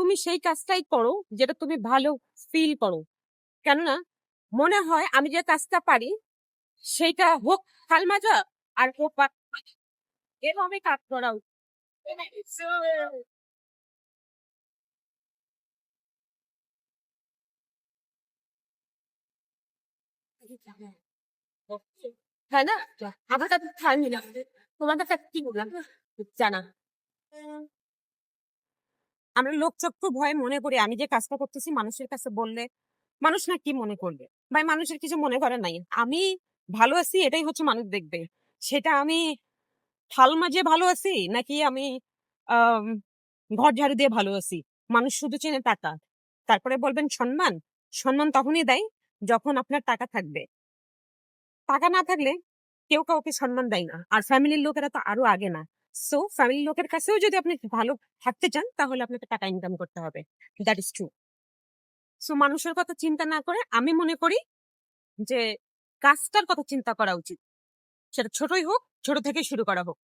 তুমি সেই কাজটাই করো যেটা তুমি ভালো ফিল করো। কেননা মনে হয় আমি যে কাজটা পারি সেইটা হোক খাল মাজা আর হোক এভাবে কাজ করা হ্যাঁ না? আমার কাছে তোমার কাছে কি বললাম? জানা। আমরা লোকচক্ষু ভয়ে মনে করি, আমি যে কাজটা করতেছি মানুষের কাছে বললে মানুষ না কি মনে করবে? ভাই মানুষের কিছু মনে করে নাই। আমি ভালো আছি, এটাই হচ্ছে মানুষ দেখবে। সেটা আমি থাল মাঝে ভালো আছি, নাকি আমি ঘর ঝাড়ু দিয়ে ভালো আছি? মানুষ শুধু চেনে টাকা। তারপরে বলবেন সম্মান। সম্মান তখনই দেয় যখন আপনার টাকা থাকবে। টাকা না থাকলে কেউ কাউকে সম্মান দেয় না। আর ফ্যামিলির লোকেরা তো আরও আগে না। সো ফ্যামিলি লোকের কাছেও যদি আপনি ভালো থাকতে চান, তাহলে আপনাকে টাকা ইনকাম করতে হবে। দ্যাট ইজ ট্রু সো মানুষের কথা চিন্তা না করে আমি মনে করি যে, কাজটার কথা চিন্তা করা উচিত। সেটা ছোটই হোক, ছোট থেকে শুরু করা হোক।